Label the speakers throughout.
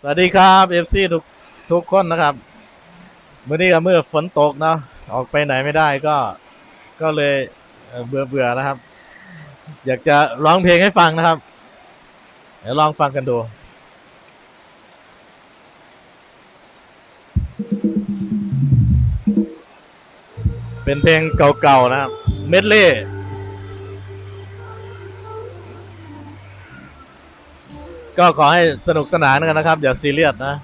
Speaker 1: สวัสดีครับเอฟซีทุกทุกคนนะครับเมื่อนี้ก็เมื่อฝนตกเนาะออกไปไหนไม่ได้ก็ ก็เลยเบื่อเบื่อนะครับ อยากจะร้องเพลงให้ฟังนะครับเดี๋ยวลองฟังกันดูเป็นเพลงเก่าๆนะครับ เมดเล่ ก็ขอให้สนุกสนานกันนะครับ อย่าซีเรียสนะ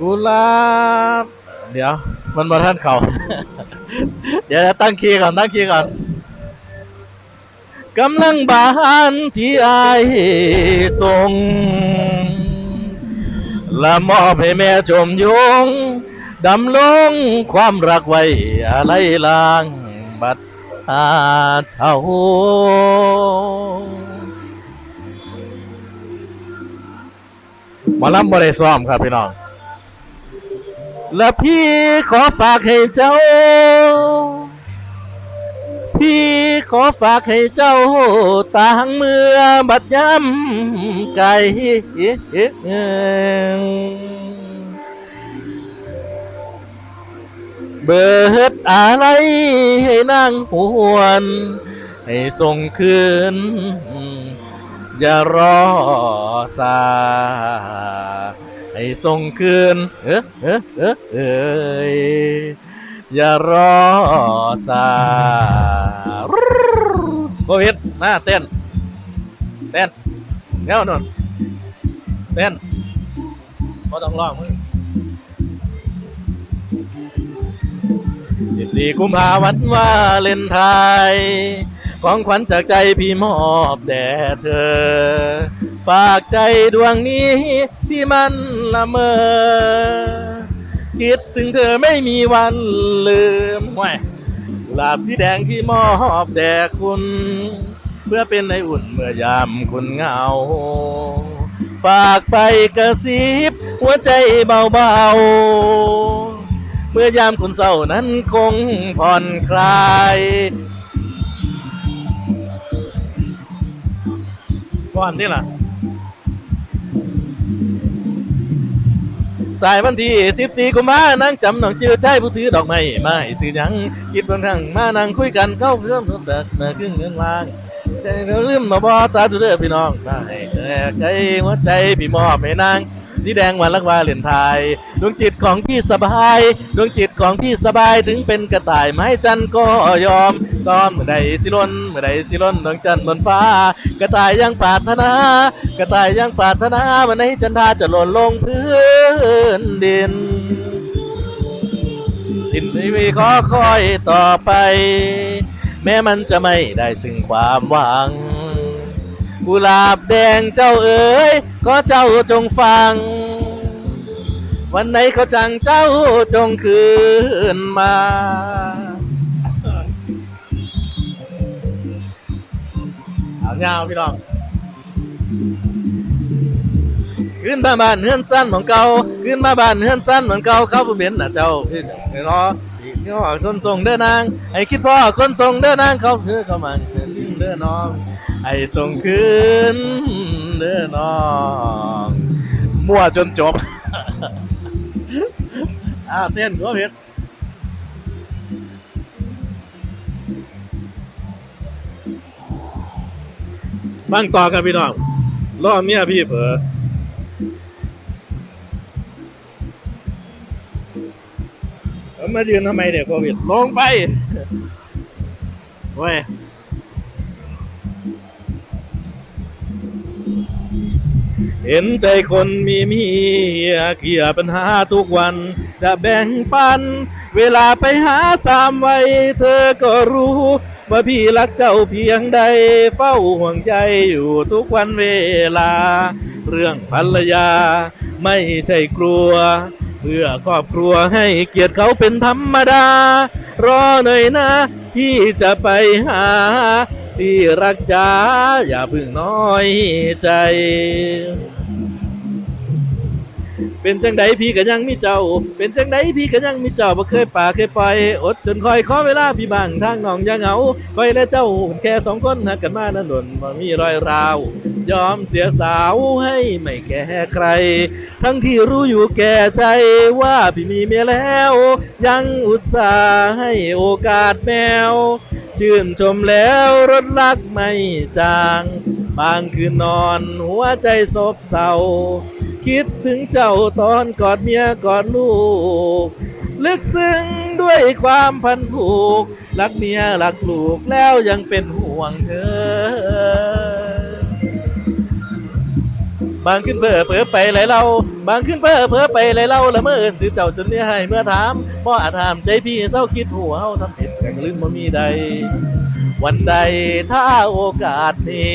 Speaker 1: กุหลาบ เดี๋ยว มันมาท่านเขา เดี๋ยวตั้งคีย์ก่อน ตั้งคีย์ก่อน กำลังบานที่อายส่งและมอบให้แม่ชมยงดำลงความรักไว้อะไรลางบัดอาเท่าหมาล้ำบ่ได้ซ้อมครับพี่น้อง และพี่ขอฝากให้เจ้า พี่ขอฝากให้เจ้าต่างเมื่อบัดย้ำไกลเบิดอะไรให้นั่งหวน ให้ส่งคืน อย่ารอซาให้ส่งคืน เออเออเออเอยอย่ารอซา โควิดมาเต้น เต้นเงี้ยนนเต้นก็ต้องร้องมึงสี่กุมภาวันวาเลนไทน์ของขวัญจากใจพี่มอบแด่เธอ ฝากใจดวงนี้ที่มันละเมอ คิดถึงเธอไม่มีวันลืมแหวกุห ลาบที่แดงที่มอบแด่คุณ เพื่อเป็นในอุ่นเมื่อยามคุณเหงา ฝากไปกระซิบหัวใจเบาๆ เมื่อยามคุณเศร้านั้นคงผ่อนคลายก่อนที่ล่ะ สายวันที่สิบสี่กุมภานั่งจำหนองจือใช่ผู้ถือดอกไม้ไม่สื่อยังคิดบางครั้งมานั่งคุยกันเข้าเรื่องเดินมาครึ่งเงินลางใจเราลืมมาบอสาธุเด้อพี่น้องได้ใจหัวใจพี่มอบให้นาง สีแดงวันลักวาเหรียญไทยดวงจิตของพี่สบาย ดวงจิตของพี่สบายถึงเป็นกระต่ายไม้จันก็ยอมซ้อมเมื่อใดสิล้นเมื่อใดสิล้นดวงจันทร์บนฟ้า กระต่ายยังปรารถนา กระต่ายยังปรารถนาวันไหนจันทราจะหล่นลงพื้นดินทินไม่มีขอคอยต่อไป แม้มันจะไม่ได้ซึ่งความหวัง กุหลาบแดงเจ้าเอ๋ยขอเจ้าจงฟัง วันไหนเขาจังเจ้าจงคืนมา เอาเงาพี่น้องขึ้นมาบ้านเฮือนสั้นของเก่าขึ้นมาบ้านเฮือนสั้นของเก่าเขาผู้เป็นน่ะเจ้าพี่รอพี่พ่อคนส่งเด้อนางไอ้คิดพ่อคนส่งเด้อนางเขาคือเขามันคืนเด้อน้อง ไอ้ส่งคืนเด้อน้องมั่วจนจบอ่าเต้นก็เพชรบ้างต่อกันพี่น้องล่อเมียพี่เผลอมายืนทำไมเด็กโควิด ลงไปเว้ย เห็นใจคนมีเมียเคลียร์ปัญหาทุกวัน จะแบ่งปัน เวลาไปหาสามไว้เธอก็รู้ ว่าพี่รักเจ้าเพียงใด เฝ้าห่วงใจอยู่ทุกวันเวลา เรื่องภรรยา ไม่ใช่กลัว เพื่อครอบครัวให้เกียรติเขาเป็นธรรมดา รอหน่อยนะ พี่จะไปหา ที่รักจ๋าอย่าพึ่งน้อยใจ เป็นจังใดพี่ก็ยังมีเจ้า เป็นจังใดพี่ก็ยังมีเจ้าบ่เคยป่าเคยปล่อยอดจนคอยขอเวลาพี่บางทางน้องอยังเหงาคอยและเจ้าแค่สองคนหักกันมานั้นหล่นบ่มีรอยราวยอมเสียสาวให้ไม่แก่ใคร ทั้งที่รู้อยู่แก่ใจว่าพี่มีเมียแล้ว ยังอุตส่าห์ให้โอกาสแมว ชื่นชมแล้วรถรักไม่จาง บางคืนนอนหัวใจซบเศร้า คิดถึงเจ้าตอนกอดเมียกอดลูก ลึกซึ้งด้วยความพันผูก รักเมียรักลูกแล้วยังเป็นห่วงเธอ บางขึ้นเพอเพอไปไหลเล่าบางขึ้นเพอเพอไปไหลเล่าละเมื่อเอินถือเจ้าจนเมียให้เมื่อถามบ่อาจถามใจพี่เศร้าคิดหัวเฮาทำผิดกันลืมบ่มีใด วันใดถ้าโอกาสมี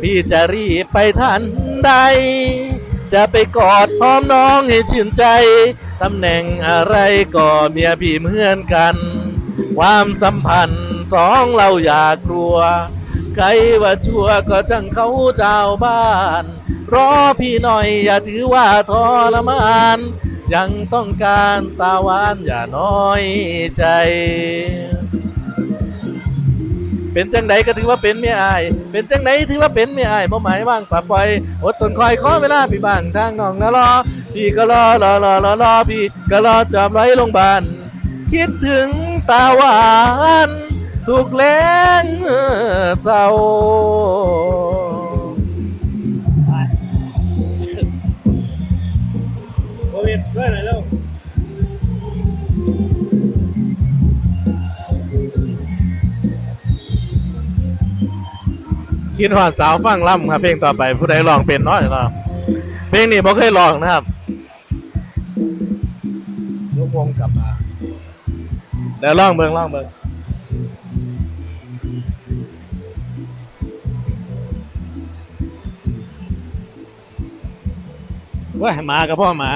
Speaker 1: พี่จะรีบไปทันใด จะไปกอดพร้อมน้องให้ชื่นใจตำแหน่งอะไรก็เมียพี่เหมือนกัน ความสัมพันธ์สองเราอย่ากลัว ใครว่าชั่วก็จังเขาเจ้าบ้าน รอพี่หน่อยอย่าถือว่าทรมาน ยังต้องการตาหวานอย่าน้อยใจ เป็นจังใดก็ถือว่าเป็นเมียอาย เป็นจังใดถือว่าเป็นเมียอายบ่หมายว่างปะปล่อยอดทนคอยขอเวลาพี่บ้างทางน้องนะรอ พี่ก็รอรอรอรอรอพี่ก็รอจอบไว้โรงพยาบาลคิดถึงตาหวาน ถูกแรงเศร้า
Speaker 2: โควิดด้วยหน่อยเร็ว
Speaker 1: คิดว่าสาวฟังล่ำครับเพลงต่อไปผู้ใดร้องเป็นน้อยเนาะเพลงนี้บ่เคยร้องนะครับยกวงกลับมาเดี๋ยวร้องเบิ่งร้องเบิ่ง ว่าหมากับพ่อหมา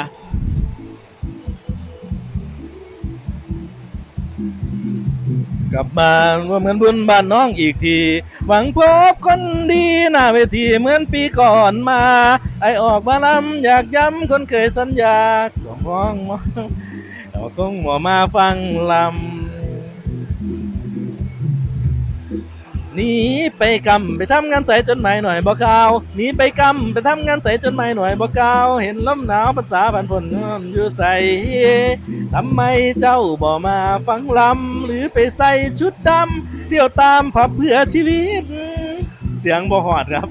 Speaker 1: กลับบ้านว่าเหมือนบุญบ้านน้องอีกที หวังพบคนดีหน้าเวทีเหมือนปีก่อนมา ไอออกมาลำอยากย้ำคนเคยสัญญาก็มองมองเราคงหมอมาฟังลำ หนีไปกำไปทำงานใส่จนหมายหน่อยบ่ข่าวหนีไปกำไปทำงานใส่จนหมายหน่อยบ่ข่าวเห็นลมหนาวภาษาบันพนอยู่ใส่ทำไมเจ้าบ่มาฟังลำหรือไปใส่ชุดดำเที่ยวตามผับเพื่อชีวิต เสียงบ่หอดครับ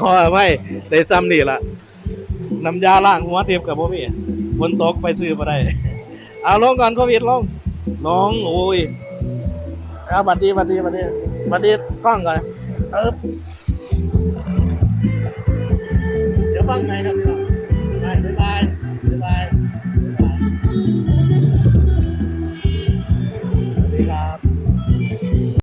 Speaker 1: ขอไว้ได้ซ้ำนี่ละน้ำยาล้างหัวเทียบกับบ่มีฝนตกไปซื้อมาได้เอาลงก่อนโควิดลงลงโอ้ย เอาบัดดีบัดดีบัดดีบัดดีกล้องก่อนเออเดี๋ยวฟังไหนครับ